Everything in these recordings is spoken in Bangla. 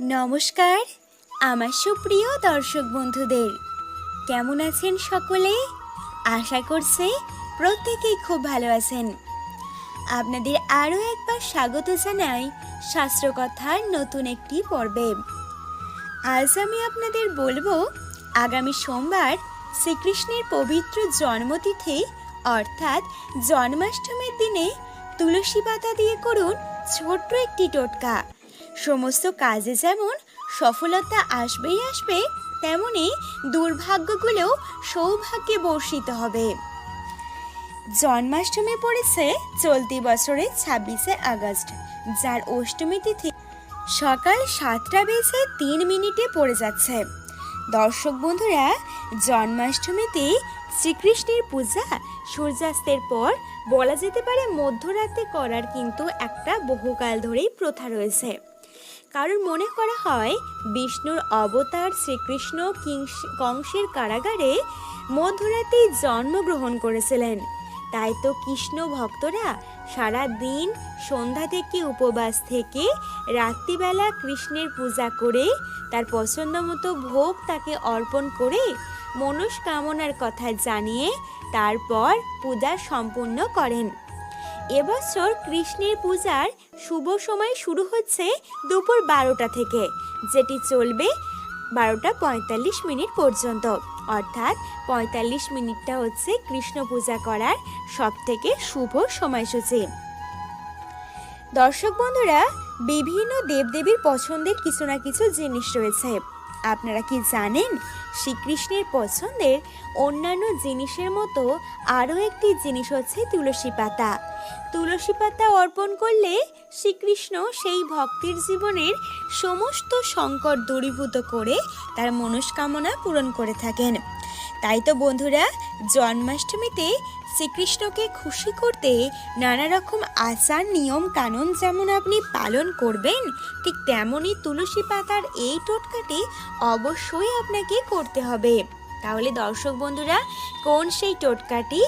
নমস্কার, আমার সুপ্রিয় দর্শক বন্ধুদের। কেমন আছেন সকলে? আশা করছে প্রত্যেকেই খুব ভালো আছেন। আপনাদের আরও একবার স্বাগত জানাই শাস্ত্রকথার নতুন একটি পর্বে। আজ আমি আপনাদের বলব, আগামী সোমবার শ্রীকৃষ্ণের পবিত্র জন্মতিথি, অর্থাৎ জন্মাষ্টমীর দিনে তুলসী পাতা দিয়ে করুন ছোট্ট একটি টোটকা। সমস্ত কাজে যেমন সফলতা আসবেই আসবে, তেমনি দুর্ভাগ্যগুলোও সৌভাগ্যে বর্ষিত হবে। জন্মাষ্টমী পড়েছে চলতি বছরের ছাব্বিশে আগস্ট, যার অষ্টমী তিথি সকাল সাতটা বেজে তিন মিনিটে পড়ে যাচ্ছে। দর্শক বন্ধুরা, জন্মাষ্টমীতে শ্রীকৃষ্ণের পূজা সূর্যাস্তের পর বলা যেতে পারে মধ্যরাতে করার কিন্তু একটা বহুকাল ধরেই প্রথা রয়েছে। কারণ মনে করা হয়, বিষ্ণুর অবতার শ্রীকৃষ্ণ কিংস- কংসের কারাগারে মধ্যরাতেই জন্মগ্রহণ করেছিলেন। তাই তো কৃষ্ণ ভক্তরা সারা দিন সন্ধ্যা থেকে উপবাস থেকে রাত্রিবেলা কৃষ্ণের পূজা করে তার পছন্দ মতো ভোগ তাকে অর্পণ করে মনস্কামনার কথা জানিয়ে তারপর পূজা সম্পূর্ণ করেন। এবছর কৃষ্ণের পূজার শুভ সময় শুরু হচ্ছে দুপুর বারোটা থেকে, যেটি চলবে বারোটা পঁয়তাল্লিশ মিনিট পর্যন্ত। অর্থাৎ পঁয়তাল্লিশ মিনিটটা হচ্ছে কৃষ্ণ পূজা করার সব থেকে শুভ সময়সূচি। দর্শক বন্ধুরা, বিভিন্ন দেবদেবীর পছন্দের কিছু না কিছু জিনিস রয়েছে। আপনারা কি জানেন, শ্রীকৃষ্ণের পছন্দের অন্যান্য জিনিসের মতো আরও একটি জিনিস হচ্ছে তুলসী পাতা। তুলসী পাতা অর্পণ করলে শ্রীকৃষ্ণ সেই ভক্তির জীবনের সমস্ত সংকট দূরীভূত করে তার মনস্কামনা পূরণ করে থাকেন। তাই তো বন্ধুরা, জন্মাষ্টমীতে শ্রীকৃষ্ণকে খুশি করতে নানা রকম আচার, নিয়ম, কানুন যেমন আপনি পালন করবেন, ঠিক তেমনই তুলসী পাতার এই টোটকাটি অবশ্যই আপনাকে করতে হবে। তাহলে দর্শক বন্ধুরা, কোন সেই টোটকাটি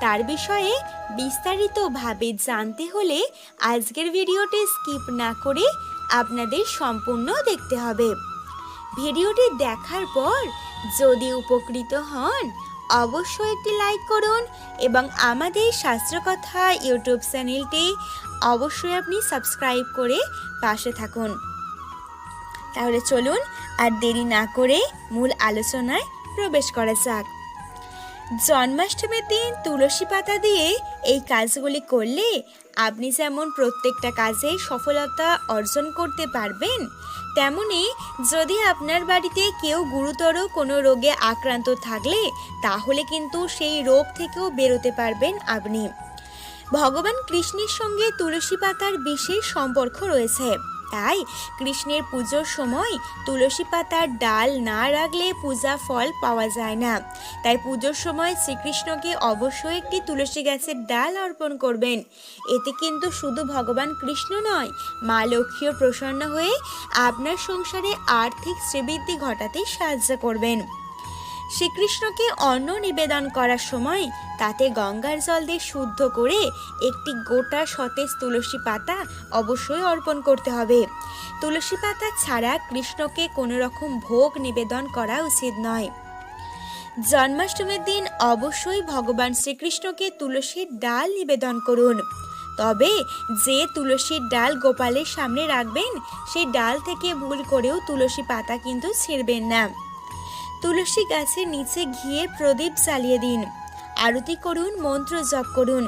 তার বিষয়ে বিস্তারিতভাবে জানতে হলে আজকের ভিডিওটি স্কিপ না করে আপনাদের সম্পূর্ণ দেখতে হবে। ভিডিওটি দেখার পর যদি উপকৃত হন, অবশ্যই একটি লাইক করুন এবং আমাদের শাস্ত্রকথা ইউটিউব চ্যানেলটি অবশ্যই আপনি সাবস্ক্রাইব করে পাশে থাকুন। তাহলে চলুন আর দেরি না করে মূল আলোচনায় প্রবেশ করা যাক। জন্মাষ্টমীর দিন তুলসী পাতা দিয়ে এই কাজগুলি করলে আপনি যেমন প্রত্যেকটা কাজে সফলতা অর্জন করতে পারবেন, তেমনি যদি আপনার বাড়িতে কেউ গুরুতর কোনো রোগে আক্রান্ত থাকলে তাহলে কিন্তু সেই রোগ থেকেও বেরোতে পারবেন আপনি। ভগবান কৃষ্ণের সঙ্গে তুলসী পাতার বিশেষ সম্পর্ক রয়েছে। তাই কৃষ্ণের পুজোর সময় তুলসী পাতার ডাল না রাখলে পূজা ফল পাওয়া যায় না। তাই পুজোর সময় শ্রীকৃষ্ণকে অবশ্যই একটি তুলসী গাছের ডাল অর্পণ করবেন। এতে কিন্তু শুধু ভগবান কৃষ্ণ নয়, মা লক্ষ্মীও প্রসন্ন হয়ে আপনার সংসারে আর্থিক শ্রীবৃদ্ধি ঘটাতে সাহায্য করবেন। শ্রীকৃষ্ণকে অন্ন নিবেদন করার সময় তাতে গঙ্গার জল দিয়ে শুদ্ধ করে একটি গোটা সতেজ তুলসী পাতা অবশ্যই অর্পণ করতে হবে। তুলসী পাতা ছাড়া কৃষ্ণকে কোনো রকম ভোগ নিবেদন করা উচিত নয়। জন্মাষ্টমীর দিন অবশ্যই ভগবান শ্রীকৃষ্ণকে তুলসীর ডাল নিবেদন করুন। তবে যে তুলসীর ডাল গোপালের সামনে রাখবেন, সেই ডাল থেকে ভুল করেও তুলসী পাতা কিন্তু ছিঁড়বেন না। তুলসী গাছের নিচে ঘিয়ে প্রদীপ জ্বালিয়ে দিন। আরতি করুন, মন্ত্র জপ করুন।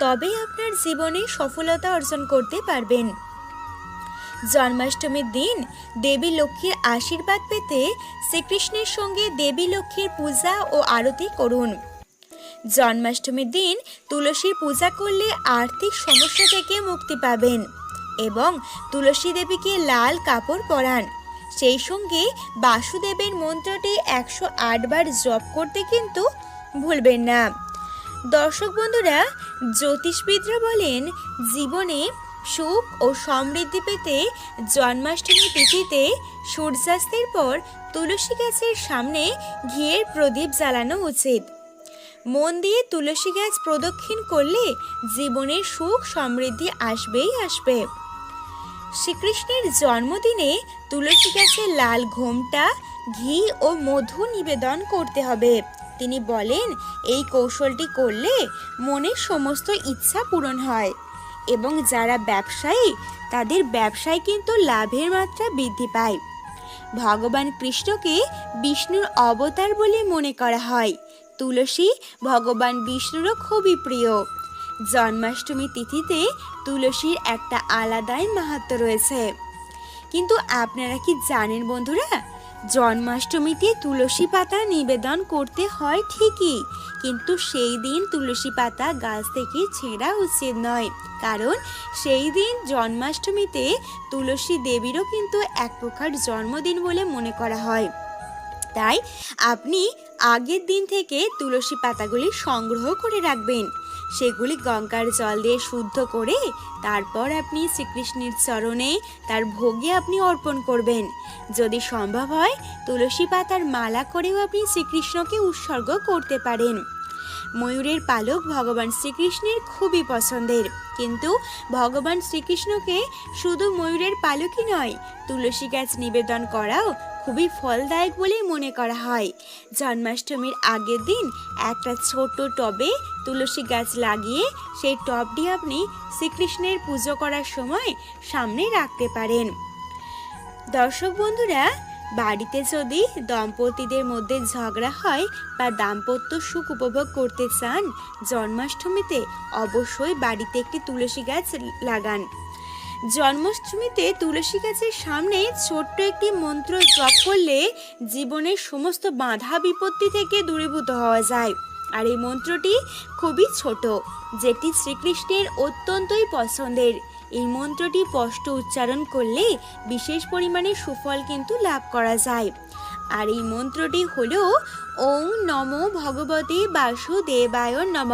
তবেই আপনার জীবনে সফলতা অর্জন করতে পারবেন। জন্মাষ্টমীর দিন দেবী লক্ষ্মীর আশীর্বাদ পেতে শ্রীকৃষ্ণের সঙ্গে দেবী লক্ষ্মীর পূজা ও আরতি করুন। জন্মাষ্টমীর দিন তুলসীর পূজা করলে আর্থিক সমস্যা থেকে মুক্তি পাবেন এবং তুলসী দেবীকে লাল কাপড় পরান। সেই সঙ্গে বাসুদেবের মন্ত্রটি একশো বার জপ করতে কিন্তু ভুলবেন না। দর্শক বন্ধুরা, জ্যোতিষবিদরা বলেন, জীবনে সুখ ও সমৃদ্ধি পেতে জন্মাষ্টমী তিথিতে সূর্যাস্তের পর তুলসী গাছের সামনে ঘিয়ের প্রদীপ জ্বালানো উচিত। মন দিয়ে তুলসী গাছ প্রদক্ষিণ করলে জীবনে সুখ সমৃদ্ধি আসবেই আসবে। শ্রীকৃষ্ণের জন্মদিনে তুলসী গাছে লাল ঘোমটা, ঘি ও মধু নিবেদন করতে হবে। তিনি বলেন, এই কৌশলটি করলে মনের সমস্ত ইচ্ছা পূরণ হয় এবং যারা ব্যবসায়ী, তাদের ব্যবসায় কিন্তু লাভের মাত্রা বৃদ্ধি পায়। ভগবান কৃষ্ণকে বিষ্ণুর অবতার বলে মনে করা হয়। তুলসী ভগবান বিষ্ণুরও খুবই প্রিয়। জন্মাষ্টমী তিথিতে তুলসীর একটা আলাদাই মাহাত্ম রয়েছে। কিন্তু আপনারা কি জানেন বন্ধুরা? জন্মাষ্টমীতে তুলসী পাতা নিবেদন করতে হয় ঠিকই, কিন্তু সেই দিন তুলসী পাতা গাছ থেকে ছেঁড়া উচিত নয়। কারণ সেই দিন জন্মাষ্টমীতে তুলসী দেবীরও কিন্তু এক প্রকার জন্মদিন বলে মনে করা হয়। তাই আপনি আগের দিন থেকে তুলসী পাতাগুলি সংগ্রহ করে রাখবেন। সেগুলি গঙ্গার জল দিয়ে শুদ্ধ করে তারপর আপনি শ্রীকৃষ্ণের চরণে তার ভোগে আপনি অর্পণ করবেন। যদি সম্ভব হয়, তুলসী পাতার মালা করেও আপনি শ্রীকৃষ্ণকে উৎসর্গ করতে পারেন। ময়ূরের পালক ভগবান শ্রীকৃষ্ণের খুবই পছন্দের। কিন্তু ভগবান শ্রীকৃষ্ণকে শুধু ময়ূরের পালকই নয়, তুলসী গাছ নিবেদন করাও খুবই ফলদায়ক বলেই মনে করা হয়। জন্মাষ্টমীর আগের দিন একটা ছোট টবে তুলসী গাছ লাগিয়ে সেই টবটি আপনি শ্রীকৃষ্ণের পুজো করার সময় সামনে রাখতে পারেন। দর্শক বন্ধুরা, বাড়িতে যদি দম্পতিদের মধ্যে ঝগড়া হয় বা দাম্পত্য সুখ উপভোগ করতে চান, জন্মাষ্টমীতে অবশ্যই বাড়িতে একটি তুলসী গাছ লাগান। জন্মাষ্টমীতে তুলসী গাছের সামনে ছোট্ট একটি মন্ত্র জপ করলে জীবনের সমস্ত বাধা বিপত্তি থেকে দূরীভূত হওয়া যায়। আর এই মন্ত্রটি খুবই ছোট, যেটি শ্রীকৃষ্ণের অত্যন্তই পছন্দের। এই মন্ত্রটি স্পষ্ট উচ্চারণ করলে বিশেষ পরিমাণে সুফল কিন্তু লাভ করা যায়। আর এই মন্ত্রটি হল, ওং নমো ভগবতে বাসুদেবায় নম।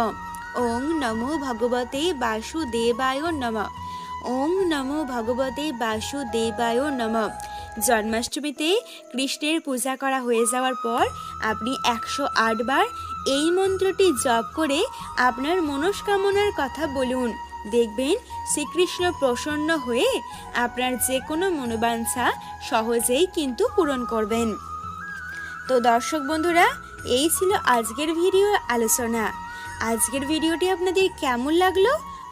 ওং নমো ভগবতে বাসুদেবায় নম। ওং নমো ভগবতে বাসুদেবায় নম। জন্মাষ্টমীতে কৃষ্ণের পূজা করা হয়ে যাওয়ার পর আপনি একশো বার এই মন্ত্রটি জপ করে আপনার মনস্কামনার কথা বলুন। দেখবেন শ্রীকৃষ্ণ প্রসন্ন হয়ে আপনার যে কোনো মনোবাঞ্ছা সহজেই কিন্তু পূরণ করবেন। তো দর্শক বন্ধুরা, এই ছিল আজকের ভিডিও আলোচনা। আজকের ভিডিওটি আপনাদের কেমন লাগল?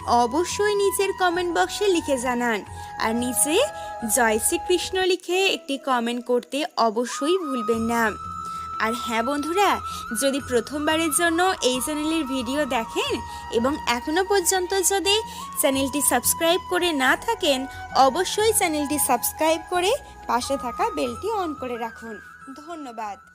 অবশ্যই নিচের কমেন্ট বক্সে লিখে জানান। আর নিচে জয় শ্রীকৃষ্ণ লিখে একটি কমেন্ট করতে অবশ্যই ভুলবেন না। আর হ্যাঁ বন্ধুরা, যদি প্রথমবারের জন্য এই চ্যানেলের ভিডিও দেখেন এবং এখনও পর্যন্ত যদি চ্যানেলটি সাবস্ক্রাইব করে না থাকেন, অবশ্যই চ্যানেলটি সাবস্ক্রাইব করে পাশে থাকা বেলটি অন করে রাখুন। ধন্যবাদ।